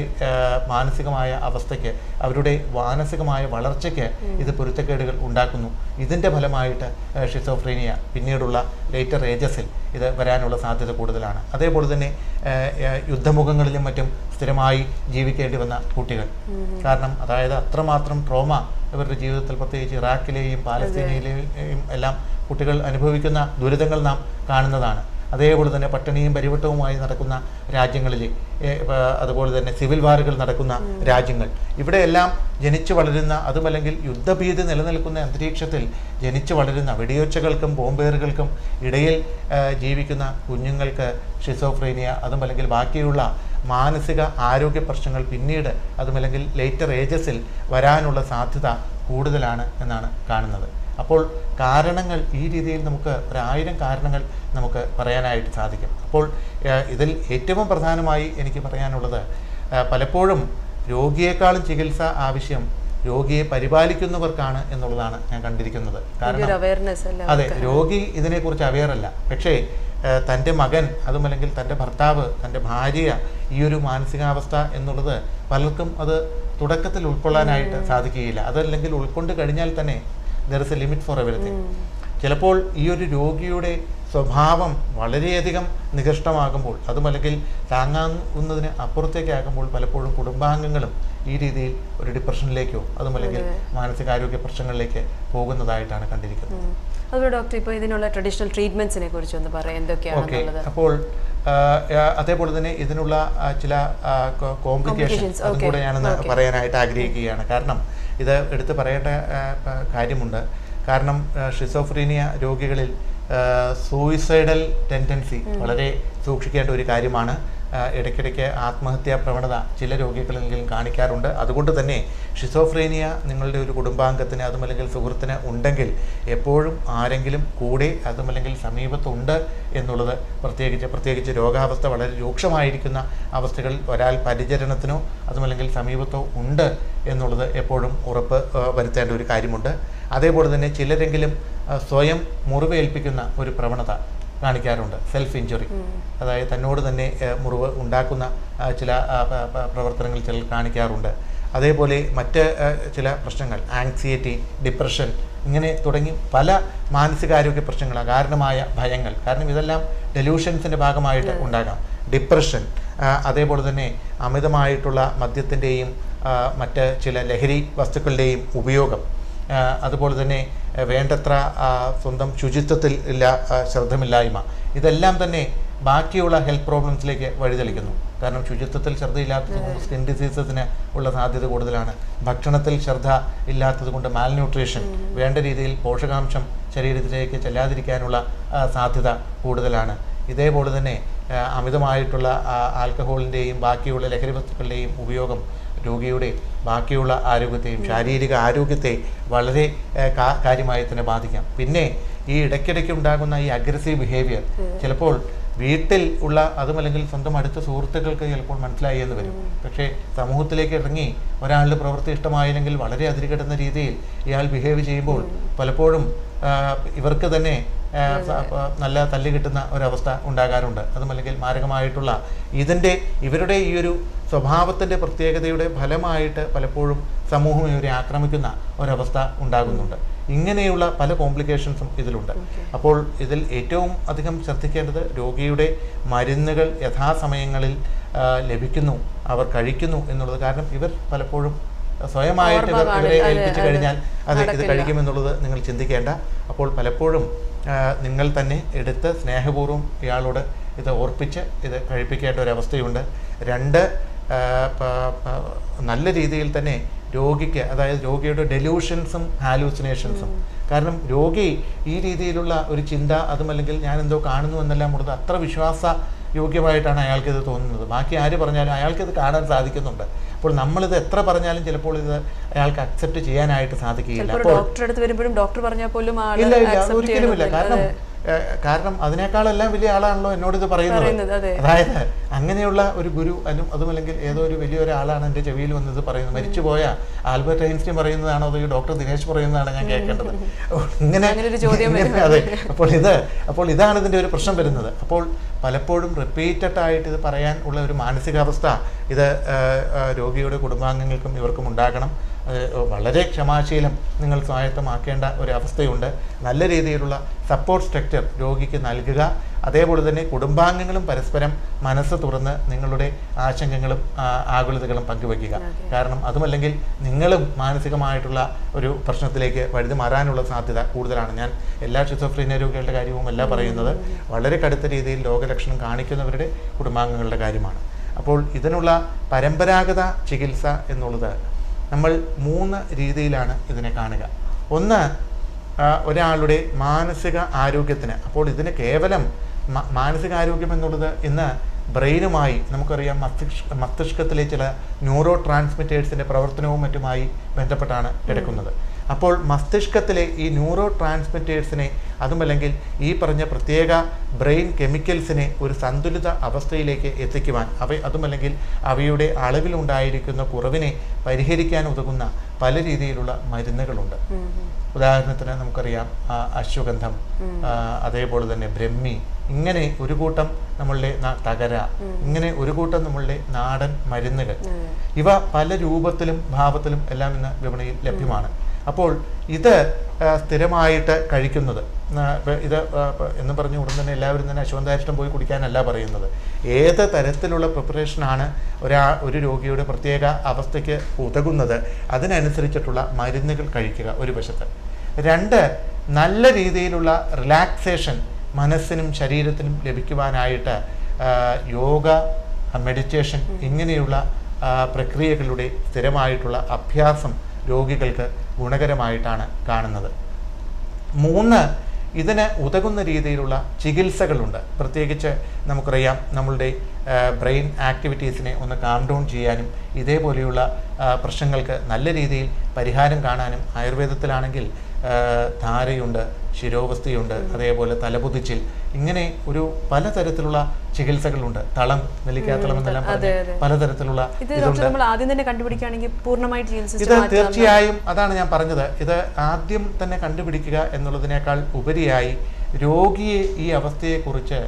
മാനസികമായ അവസ്ഥയ്ക്ക് അവരുടെ മാനസികമായ വളർച്ചയ്ക്ക് ഇത് പൊരുത്തക്കേടുകൾ ഉണ്ടാക്കുന്നു. ഇതിന്റെ ഫലമായിട്ട് ഷിസോഫ്രീനിയ പിന്നീടുള്ള ലേറ്റർ ഏജസിൽ ഇത് വരാനുള്ള സാധ്യത കൂടുതലാണ്. അതേപോലെ തന്നെ യുദ്ധമുഖങ്ങളിലും മറ്റും സ്ഥിരമായി ജീവിക്കേണ്ടി വന്ന കുട്ടികൾ. കാരണം അതായത് അത്രമാത്രം ട്രോമ ഇവരുടെ ജീവിതത്തിൽ പ്രത്യേകിച്ച് ഇറാഖിലെയും പാലസ്തീനയിലെയും എല്ലാം കുട്ടികൾ അനുഭവിക്കുന്ന ദുരിതങ്ങൾ നാം കാണുന്നതാണ്. അതേപോലെ തന്നെ പട്ടിണിയും പരിവട്ടവുമായി നടക്കുന്ന രാജ്യങ്ങളിൽ അതുപോലെ തന്നെ സിവിൽ വാറുകൾ നടക്കുന്ന രാജ്യങ്ങൾ. ഇവിടെയെല്ലാം ജനിച്ചു വളരുന്ന അതുമല്ലെങ്കിൽ യുദ്ധഭീതി നിലനിൽക്കുന്ന അന്തരീക്ഷത്തിൽ ജനിച്ചു വളരുന്ന വെടിയൊച്ചകൾക്കും ബോംബേറുകൾക്കും ഇടയിൽ ജീവിക്കുന്ന കുഞ്ഞുങ്ങൾക്ക് ഷിസോഫ്രീനിയ അതുമല്ലെങ്കിൽ ബാക്കിയുള്ള മാനസിക ആരോഗ്യ പ്രശ്നങ്ങൾ പിന്നീട് അതുമല്ലെങ്കിൽ ലേറ്റർ ഏജസിൽ വരാനുള്ള സാധ്യത കൂടുതലാണ് എന്നാണ് കാണുന്നത്. അപ്പോൾ കാരണങ്ങൾ ഈ രീതിയിൽ നമുക്ക് ഒരായിരം കാരണങ്ങൾ നമുക്ക് പറയാനായിട്ട് സാധിക്കും. അപ്പോൾ ഇതിൽ ഏറ്റവും പ്രധാനമായി എനിക്ക് പറയാനുള്ളത് പലപ്പോഴും രോഗിയേക്കാളും ചികിത്സ ആവശ്യം രോഗിയെ പരിപാലിക്കുന്നവർക്കാണ് എന്നുള്ളതാണ് ഞാൻ കണ്ടിരിക്കുന്നത്. കാരണം അതെ രോഗി ഇതിനെക്കുറിച്ച് അവെയറല്ല പക്ഷേ തന്റെ മകൻ അതുമല്ലെങ്കിൽ തന്റെ ഭർത്താവ് തന്റെ ഭാര്യ ഈ ഒരു മാനസികാവസ്ഥ എന്നുള്ളത് പലർക്കും അത് തുടക്കത്തിൽ ഉൾക്കൊള്ളാനായിട്ട് സാധിക്കുകയില്ല. അതല്ലെങ്കിൽ ഉൾക്കൊണ്ട് കഴിഞ്ഞാൽ തന്നെ there is a limit for everything ചിലപ്പോൾ ഈ ഒരു രോഗിയുടെ സ്വഭാവം വളരെയധികം നികഷ്ടമാകുമ്പോൾ അതുമല്ലെങ്കിൽ താങ്ങാവുന്നതിന് അപ്പുറത്തേക്കാകുമ്പോൾ പലപ്പോഴും കുടുംബാംഗങ്ങളും ഈ രീതിയിൽ ഒരു ഡിപ്രഷനിലേക്കോ അതുമല്ലെങ്കിൽ മാനസികാരോഗ്യ പ്രശ്നങ്ങളിലേക്ക് പോകുന്നതായിട്ടാണ് കണ്ടിരിക്കുന്നത്. അതുപോലെ ഡോക്ടർ ഇപ്പോൾ ഇതിനുള്ള ട്രഡീഷണൽ ട്രീറ്റ്മെന്റ്സിനെ കുറിച്ച് ഒന്ന് പറയാം. ഓക്കെ. എന്തൊക്കെയാണെന്നുള്ളത് അപ്പോൾ അതേപോലെ തന്നെ ഇതിനുള്ള ചില കോംപ്ലിക്കേഷൻസ് അതും കൂടെ ഞാനൊന്ന്. പറയാനായിട്ട് ആഗ്രഹിക്കുകയാണ്. കാരണം ഇത് എടുത്ത് പറയേണ്ട കാര്യമുണ്ട്. കാരണം ഷിസോഫ്രീനിയ രോഗികളിൽ സൂയിസൈഡൽ ടെൻഡൻസി വളരെ സൂക്ഷിക്കേണ്ട ഒരു കാര്യമാണ്. ഇടയ്ക്കിടയ്ക്ക് ആത്മഹത്യാ പ്രവണത ചില രോഗികളെങ്കിലും കാണിക്കാറുണ്ട്. അതുകൊണ്ട് തന്നെ ഷിസോഫ്രീനിയ നിങ്ങളുടെ ഒരു കുടുംബാംഗത്തിന് അതുമല്ലെങ്കിൽ സുഹൃത്തിന് ഉണ്ടെങ്കിൽ എപ്പോഴും ആരെങ്കിലും കൂടെ അതുമല്ലെങ്കിൽ സമീപത്തുണ്ട് എന്നുള്ളത് പ്രത്യേകിച്ച് പ്രത്യേകിച്ച് രോഗാവസ്ഥ വളരെ രൂക്ഷമായിരിക്കുന്ന അവസ്ഥകളിൽ ഒരാൾ പരിചരണത്തിനോ അതുമല്ലെങ്കിൽ സമീപത്തോ ഉണ്ട് എന്നുള്ളത് എപ്പോഴും ഉറപ്പ് വരുത്തേണ്ട ഒരു കാര്യമുണ്ട്. അതേപോലെ തന്നെ ചിലരെങ്കിലും സ്വയം മുറിവേൽപ്പിക്കുന്ന ഒരു പ്രവണത കാണിക്കാറുണ്ട്. സെൽഫ് ഇഞ്ചുറി അതായത് തന്നോട് തന്നെ മുറിവ് ഉണ്ടാക്കുന്ന ചില പ്രവർത്തനങ്ങൾ ചിലർ കാണിക്കാറുണ്ട്. അതേപോലെ മറ്റ് ചില പ്രശ്നങ്ങൾ ആങ്സിയറ്റി ഡിപ്രഷൻ ഇങ്ങനെ തുടങ്ങി പല മാനസികാരോഗ്യ പ്രശ്നങ്ങൾ അകാരണമായ ഭയങ്ങൾ. കാരണം ഇതെല്ലാം ഡെലൂഷൻസിന്റെ ഭാഗമായിട്ട് ഉണ്ടാകാം. ഡിപ്രഷൻ അതേപോലെ തന്നെ അമിതമായിട്ടുള്ള മദ്യത്തിന്റെയും മറ്റ് ചില ലഹരി വസ്തുക്കളുടെയും ഉപയോഗം അതുപോലെ തന്നെ വേണ്ടത്ര സ്വന്തം ശുചിത്വത്തിൽ ഇല്ല ശ്രദ്ധമില്ലായ്മ. ഇതെല്ലാം തന്നെ ബാക്കിയുള്ള ഹെൽത്ത് പ്രോബ്ലംസിലേക്ക് വഴിതെളിക്കുന്നു. കാരണം ശുചിത്വത്തിൽ ശ്രദ്ധയില്ലാത്തത് കൊണ്ട് സ്കിൻ ഡിസീസസിന് ഉള്ള സാധ്യത കൂടുതലാണ്. ഭക്ഷണത്തിൽ ശ്രദ്ധ ഇല്ലാത്തത് കൊണ്ട് മാൽന്യൂട്രീഷൻ വേണ്ട രീതിയിൽ പോഷകാംശം ശരീരത്തിലേക്ക് ചെല്ലാതിരിക്കാനുള്ള സാധ്യത കൂടുതലാണ്. ഇതേപോലെ തന്നെ അമിതമായിട്ടുള്ള ആൽക്കഹോളിന്റെയും ബാക്കിയുള്ള ലഹരി വസ്തുക്കളുടെയും ഉപയോഗം രോഗിയുടെ ബാക്കിയുള്ള ആരോഗ്യത്തെയും ശാരീരിക ആരോഗ്യത്തെ വളരെ കാര്യമായി തന്നെ ബാധിക്കാം. പിന്നെ ഈ ഇടയ്ക്കിടയ്ക്ക് ഉണ്ടാകുന്ന ഈ അഗ്രസീവ് ബിഹേവിയർ ചിലപ്പോൾ വീട്ടിൽ ഉള്ള അതുമല്ലെങ്കിൽ സ്വന്തം അടുത്ത സുഹൃത്തുക്കൾക്ക് ചിലപ്പോൾ മനസ്സിലായി എന്ന് വരും. പക്ഷേ സമൂഹത്തിലേക്ക് ഇറങ്ങി ഒരാളുടെ പ്രവൃത്തി ഇഷ്ടമായില്ലെങ്കിൽ വളരെ അതിരുകിടുന്ന രീതിയിൽ ഇയാൾ ബിഹേവ് ചെയ്യുമ്പോൾ പലപ്പോഴും ഇവർക്ക് തന്നെ നല്ല തല്ല് കിട്ടുന്ന ഒരവസ്ഥ ഉണ്ടാകാറുണ്ട്. അതുമല്ലെങ്കിൽ മാരകമായിട്ടുള്ള ഇതിന്റെ ഇവരുടെ ഈ ഒരു സ്വഭാവത്തിന്റെ പ്രത്യേകതയുടെ ഫലമായിട്ട് പലപ്പോഴും സമൂഹം ഇവരെ ആക്രമിക്കുന്ന ഒരവസ്ഥ ഉണ്ടാകുന്നുണ്ട്. ഇങ്ങനെയുള്ള പല കോംപ്ലിക്കേഷൻസും ഇതിലുണ്ട്. അപ്പോൾ ഇതിൽ ഏറ്റവും അധികം ശ്രദ്ധിക്കേണ്ടത് രോഗിയുടെ മരുന്നുകൾ യഥാസമയങ്ങളിൽ ലഭിക്കുന്നു അവർ കഴിക്കുന്നു എന്നുള്ളത്. കാരണം ഇവർ പലപ്പോഴും സ്വയമായിട്ട് ഇവർ ഇവരെ ഏൽപ്പിച്ചു കഴിഞ്ഞാൽ അതെ ഇത്. കഴിക്കുമെന്നുള്ളത് നിങ്ങൾ ചിന്തിക്കേണ്ട. അപ്പോൾ പലപ്പോഴും നിങ്ങൾ തന്നെ എടുത്ത് സ്നേഹപൂർവം ഇയാളോട് ഇത് ഓർപ്പിച്ച് ഇത് കഴിപ്പിക്കേണ്ട അവസ്ഥയുണ്ട്. രണ്ട് നല്ല രീതിയിൽ തന്നെ രോഗിക്ക് അതായത് രോഗിയുടെ ഡെലൂഷൻസും ഹാലൂസിനേഷൻസും കാരണം രോഗി ഈ രീതിയിലുള്ള ഒരു ചിന്ത അതുമല്ലെങ്കിൽ ഞാൻ എന്തോ കാണുന്നു എന്നെല്ലാം കൊടുത്ത് അത്ര വിശ്വാസ യോഗ്യമായിട്ടാണ് അയാൾക്ക് ഇത് തോന്നുന്നത്. ബാക്കി ആര് പറഞ്ഞാലും അയാൾക്ക് ഇത് കാണാൻ സാധിക്കുന്നുണ്ട്. അപ്പോൾ നമ്മളിത് എത്ര പറഞ്ഞാലും ചിലപ്പോൾ ഇത് അയാൾക്ക് അക്സെപ്റ്റ് ചെയ്യാനായിട്ട് സാധിക്കുകയില്ല. ഡോക്ടർ അടുത്ത് വരുമ്പോഴും ഡോക്ടർ പറഞ്ഞാൽ പോലും ഇല്ല ഇല്ല ഒരിക്കലുമില്ല. കാരണം കാരണം അതിനേക്കാളെല്ലാം വലിയ ആളാണല്ലോ എന്നോട് ഇത് പറയുന്നത്, പറയുന്നത് അതെ. അതായത് അങ്ങനെയുള്ള ഒരു ഗുരു അതും അതുമല്ലെങ്കിൽ ഏതോ ഒരു വലിയൊരാളാണ് എന്റെ ചെവിയിൽ വന്ന് ഇത് പറയുന്നത്. മരിച്ചുപോയ ആൽബർട്ട് ഐൻസ്റ്റീൻ പറയുന്നതാണോ അതോ ഈ ഡോക്ടർ ദിനേശ് പറയുന്നതാണോ ഞാൻ കേൾക്കേണ്ടത്? ഇങ്ങനെ അതെ. അപ്പോൾ ഇത് അപ്പോൾ ഇതാണ് ഇതിന്റെ ഒരു പ്രശ്നം വരുന്നത്. അപ്പോൾ പലപ്പോഴും റിപ്പീറ്റഡ് ആയിട്ട് ഇത് പറയാൻ ഉള്ള ഒരു മാനസികാവസ്ഥ ഇത് രോഗിയുടെ കുടുംബാംഗങ്ങൾക്കും ഇവർക്കും ഉണ്ടാകണം. വളരെ ക്ഷമാശീലം നിങ്ങൾ സ്വായത്തമാക്കേണ്ട ഒരു അവസ്ഥയുണ്ട്. നല്ല രീതിയിലുള്ള സപ്പോർട്ട് സ്ട്രക്ചർ രോഗിക്ക് നൽകുക. അതേപോലെ തന്നെ കുടുംബാംഗങ്ങളും പരസ്പരം മനസ്സ് തുറന്ന് നിങ്ങളുടെ ആശങ്കകളും ആകുലതകളും പങ്കുവയ്ക്കുക. കാരണം അതുമല്ലെങ്കിൽ നിങ്ങളും മാനസികമായിട്ടുള്ള ഒരു പ്രശ്നത്തിലേക്ക് വഴുതി മാറാനുള്ള സാധ്യത കൂടുതലാണ്. ഞാൻ എല്ലാ ഷിസോഫ്രീനിയ രോഗികളുടെ കാര്യവും അല്ല പറയുന്നത്. വളരെ കടുത്ത രീതിയിൽ രോഗലക്ഷണം കാണിക്കുന്നവരുടെ കുടുംബാംഗങ്ങളുടെ കാര്യമാണ്. അപ്പോൾ ഇതിനുള്ള പരമ്പരാഗത ചികിത്സ എന്നുള്ളത് നമ്മൾ മൂന്ന് രീതിയിലാണ് ഇതിനെ കാണുക. ഒന്ന് ഒരാളുടെ മാനസിക ആരോഗ്യത്തിന്. അപ്പോൾ ഇതിന് കേവലം മാനസിക മാനസികാരോഗ്യം എന്നുള്ളത് ഇന്ന് ബ്രെയിനുമായി നമുക്കറിയാം മസ്തിഷ്ക മസ്തിഷ്കത്തിലെ ചില ന്യൂറോ ട്രാൻസ്മിറ്റേഴ്സിന്റെ പ്രവർത്തനവും മറ്റുമായി ബന്ധപ്പെട്ടാണ് എടുക്കുന്നത്. അപ്പോൾ മസ്തിഷ്കത്തിലെ ഈ ന്യൂറോ ട്രാൻസ്മിറ്റേഴ്സിനെ അതുമല്ലെങ്കിൽ ഈ പറഞ്ഞ പ്രത്യേക ബ്രെയിൻ കെമിക്കൽസിനെ ഒരു സന്തുലിത അവസ്ഥയിലേക്ക് എത്തിക്കുവാൻ അവ അതുമല്ലെങ്കിൽ അവയുടെ അളവിലുണ്ടായിരിക്കുന്ന കുറവിനെ പരിഹരിക്കാൻ ഉതകുന്ന പല രീതിയിലുള്ള മരുന്നുകളുണ്ട്. ഉദാഹരണത്തിന് നമുക്കറിയാം അശ്വഗന്ധം അതേപോലെ തന്നെ ബ്രഹ്മി ഇങ്ങനെ ഒരു കൂട്ടം നമ്മളുടെ തകര ഇങ്ങനെ ഒരു കൂട്ടം നമ്മളുടെ നാടൻ മരുന്നുകൾ. ഇവ പല രൂപത്തിലും ഭാവത്തിലും എല്ലാം ഇന്ന് വിപണിയിൽ ലഭ്യമാണ്. അപ്പോൾ ഇത് സ്ഥിരമായിട്ട് കഴിക്കുന്നത് ഇത് എന്ന് പറഞ്ഞു ഉടൻ തന്നെ എല്ലാവരും തന്നെ അശ്വന്താരിഷ്ടം പോയി കുടിക്കാനല്ല പറയുന്നത്. ഏത് തരത്തിലുള്ള പ്രിപ്പറേഷനാണ് ഒരാ ഒരു രോഗിയുടെ പ്രത്യേക അവസ്ഥയ്ക്ക് ഉതകുന്നത്? അതിനനുസരിച്ചിട്ടുള്ള മരുന്നുകൾ കഴിക്കുക ഒരു വശത്ത്. രണ്ട് നല്ല രീതിയിലുള്ള റിലാക്സേഷൻ മനസ്സിനും ശരീരത്തിനും ലഭിക്കുവാനായിട്ട് യോഗ മെഡിറ്റേഷൻ ഇങ്ങനെയുള്ള പ്രക്രിയകളുടെ സ്ഥിരമായിട്ടുള്ള അഭ്യാസം രോഗികൾക്ക് ഗുണകരമായിട്ടാണ് കാണുന്നത്. മൂന്ന് ഇതിന് ഉതകുന്ന രീതിയിലുള്ള ചികിത്സകളുണ്ട്. പ്രത്യേകിച്ച് നമുക്കറിയാം നമ്മളുടെ ബ്രെയിൻ ആക്ടിവിറ്റീസിനെ ഒന്ന് കാം ഡൗൺ ചെയ്യാനും ഇതേപോലെയുള്ള പ്രശ്നങ്ങൾക്ക് നല്ല രീതിയിൽ പരിഹാരം കാണാനും ആയുർവേദത്തിലാണെങ്കിൽ ധാരയുണ്ട് ശിരോവസ്ഥയുണ്ട് അതേപോലെ തലപുതിച്ചിൽ. ഇങ്ങനെ ഒരു പലതരത്തിലുള്ള ചികിത്സകളുണ്ട്. തളം നെല്ലിക്കാത്തളം എന്നെല്ലാം പലതരത്തിലുള്ള ഇത് തീർച്ചയായും അതാണ് ഞാൻ പറഞ്ഞത്. ഇത് ആദ്യം തന്നെ കണ്ടുപിടിക്കുക എന്നുള്ളതിനേക്കാൾ ഉപരിയായി രോഗിയെ ഈ അവസ്ഥയെക്കുറിച്ച്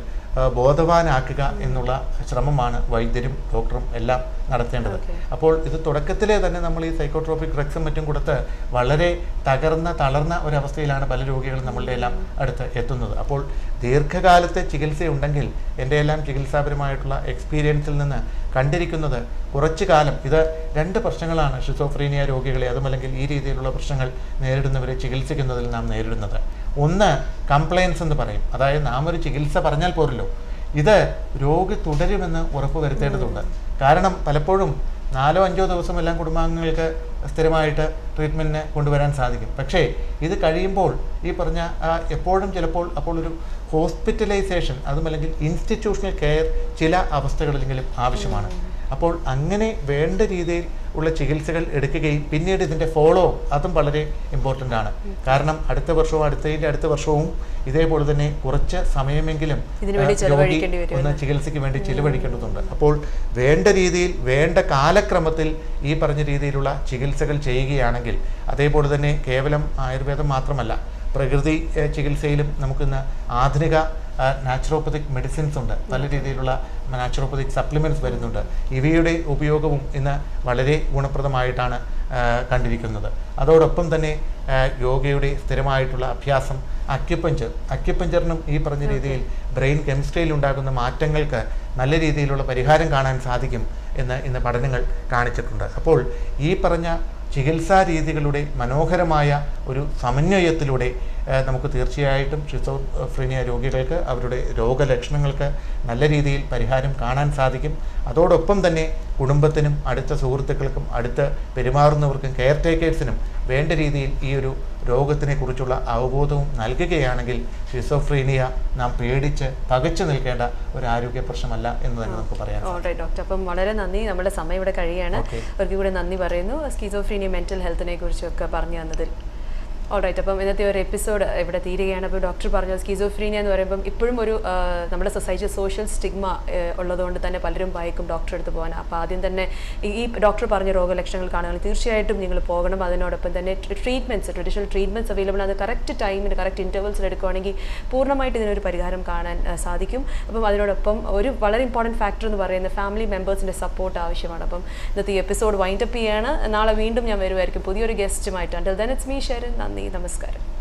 ബോധവാനാക്കുക എന്നുള്ള ശ്രമമാണ് വൈദ്യരും ഡോക്ടറും എല്ലാം നടത്തേണ്ടത്. അപ്പോൾ ഇത് തുടക്കത്തിലെ തന്നെ നമ്മൾ ഈ സൈക്കോട്രോപിക് ഡ്രഗ്സും മറ്റും കൊടുത്ത് വളരെ തകർന്ന തളർന്ന ഒരവസ്ഥയിലാണ് പല രോഗികളും നമ്മളുടെ എല്ലാം അടുത്ത് എത്തുന്നത്. അപ്പോൾ ദീർഘകാലത്തെ ചികിത്സയുണ്ടെങ്കിൽ എന്റെ എല്ലാം ചികിത്സാപരമായിട്ടുള്ള എക്സ്പീരിയൻസിൽ നിന്ന് കണ്ടിരിക്കുന്നത് കുറച്ചു കാലം. ഇത് രണ്ട് പ്രശ്നങ്ങളാണ് ഷിസോഫ്രീനിയ രോഗികളെ അതുമല്ലെങ്കിൽ ഈ രീതിയിലുള്ള പ്രശ്നങ്ങൾ നേരിടുന്നവരെ ചികിത്സിക്കുന്നതിൽ നാം നേരിടുന്നത്. ഒന്ന് കംപ്ലയൻസ് എന്ന് പറയും. അതായത് നാം ഒരു ചികിത്സ പറഞ്ഞാൽ പോരല്ലോ. ഇത് രോഗി തുടരുമെന്ന് ഉറപ്പുവരുത്തേണ്ടതുണ്ട് കാരണം പലപ്പോഴും നാലോ അഞ്ചോ ദിവസം എല്ലാം കുടുംബാംഗങ്ങൾക്ക് സ്ഥിരമായിട്ട് ട്രീറ്റ്മെന്റിന് കൊണ്ടുവരാൻ സാധിക്കും. പക്ഷേ ഇത് കഴിയുമ്പോൾ ഈ പറഞ്ഞ എപ്പോഴും ചിലപ്പോൾ അപ്പോൾ ഒരു ഹോസ്പിറ്റലൈസേഷൻ അതുമല്ലെങ്കിൽ ഇൻസ്റ്റിറ്റ്യൂഷണൽ കെയർ ചില അവസ്ഥകളിലെങ്കിലും ആവശ്യമാണ്. അപ്പോൾ അങ്ങനെ വേണ്ട രീതിയിൽ ഉള്ള ചികിത്സകൾ എടുക്കുകയും പിന്നീട് ഇതിന്റെ ഫോളോ അതും വളരെ ഇമ്പോർട്ടന്റ് ആണ്. കാരണം അടുത്ത വർഷവും അടുത്തതിന്റെ അടുത്ത വർഷവും ഇതേപോലെ തന്നെ കുറച്ച് സമയമെങ്കിലും രോഗി ഒന്ന് ചികിത്സയ്ക്ക് വേണ്ടി ചിലവഴിക്കേണ്ടതുണ്ട്. അപ്പോൾ വേണ്ട രീതിയിൽ വേണ്ട കാലക്രമത്തിൽ ഈ പറഞ്ഞ രീതിയിലുള്ള ചികിത്സകൾ ചെയ്യുകയാണെങ്കിൽ അതേപോലെ തന്നെ കേവലം ആയുർവേദം മാത്രമല്ല പ്രകൃതി ചികിത്സയിലും നമുക്കിന്ന് ആധുനിക നാച്ചുറോപ്പതിക് മെഡിസിൻസ് ഉണ്ട്. പല രീതിയിലുള്ള നാച്ചുറോപ്പതിക് സപ്ലിമെന്റ്സ് വരുന്നുണ്ട്. ഇവയുടെ ഉപയോഗവും ഇന്ന് വളരെ ഗുണപ്രദമായിട്ടാണ് കണ്ടിരിക്കുന്നത്. അതോടൊപ്പം തന്നെ യോഗയുടെ സ്ഥിരമായിട്ടുള്ള അഭ്യാസം അക്യുപഞ്ചർ അക്യുപഞ്ചറിനും ഈ പറഞ്ഞ രീതിയിൽ ബ്രെയിൻ കെമിസ്ട്രിയിൽ ഉണ്ടാകുന്ന മാറ്റങ്ങൾക്ക് നല്ല രീതിയിലുള്ള പരിഹാരം കാണാൻ സാധിക്കും എന്ന് ഇന്ന് പഠനങ്ങൾ കാണിച്ചിട്ടുണ്ട്. അപ്പോൾ ഈ പറഞ്ഞ ചികിത്സാ രീതികളുടെ മനോഹരമായ ഒരു സമന്വയത്തിലൂടെ നമുക്ക് തീർച്ചയായിട്ടും ഷിസോഫ്രീനിയ രോഗികൾക്ക് അവരുടെ രോഗലക്ഷണങ്ങൾക്ക് നല്ല രീതിയിൽ പരിഹാരം കാണാൻ സാധിക്കും. അതോടൊപ്പം തന്നെ കുടുംബത്തിനും അടുത്ത സുഹൃത്തുക്കൾക്കും അടുത്ത് പെരുമാറുന്നവർക്കും കെയർ ടേക്കേഴ്സിനും വേണ്ട രീതിയിൽ ഈ ഒരു രോഗത്തിനെ കുറിച്ചുള്ള അവബോധവും നൽകുകയാണെങ്കിൽ ഷിസോഫ്രീനിയ നാം പേടിച്ച് പകച്ചു നിൽക്കേണ്ട ഒരു ആരോഗ്യ പ്രശ്നമല്ല എന്ന് തന്നെ നമുക്ക് പറയാം ഡോക്ടർ അപ്പം വളരെ നന്ദി. നമ്മുടെ സമയം ഇവിടെ കഴിയാണ് അവർക്ക് കൂടെ നന്ദി പറയുന്നു. സ്കിസോഫ്രീനിയ മെന്റൽ ഹെൽത്തിനെ കുറിച്ചൊക്കെ പറഞ്ഞു തന്നതിൽ. ഓൾറൈറ്റ് അപ്പം ഇന്നത്തെ ഒരു എപ്പിസോഡ് ഇവിടെ തീരുകയാണ്. അപ്പോൾ ഡോക്ടർ പറഞ്ഞു സ്കീസോഫ്രീനിയ എന്ന് പറയുമ്പം ഇപ്പോഴും ഒരു നമ്മുടെ സൊസൈറ്റി സോഷ്യൽ സ്റ്റിഗ്മ ഉള്ളതുകൊണ്ട് തന്നെ പലരും ഭയക്കും ഡോക്ടറെ അടുത്ത് പോകാൻ. അപ്പോൾ ആദ്യം തന്നെ ഈ- ഡോക്ടർ പറഞ്ഞ രോഗലക്ഷണങ്ങൾ കാണുകയാണെങ്കിൽ തീർച്ചയായിട്ടും നിങ്ങൾ പോകണം. അതിനോടൊപ്പം തന്നെ ട്രീറ്റ്മെന്റ്സ് ട്രഡീഷണൽ ട്രീറ്റ്മെന്റ്സ് അവൈലബിൾ ആണ്. കറക്റ്റ് ടൈമിൽ കറക്റ്റ് ഇന്റർവൽസിൽ എടുക്കുകയാണെങ്കിൽ പൂർണമായിട്ട് ഇതിനൊരു പരിഹാരം കാണാൻ സാധിക്കും. അപ്പം അതിനോടൊപ്പം ഒരു വളരെ ഇമ്പോർട്ടന്റ് ഫാക്ടർ എന്ന് പറയുന്നത് ഫാമിലി മെമ്പേഴ്സിന്റെ സപ്പോർട്ട് ആവശ്യമാണ്. അപ്പം ഇന്നത്തെ ഈ എപ്പിസോഡ് വൈൻഡപ്പ് ചെയ്യാണ്. നാളെ വീണ്ടും ഞാൻ വരുമായിരിക്കും പുതിയൊരു ഗസ്റ്റുമായിട്ട് until then it's me Sharan നന്ദി നമസ്കാരം.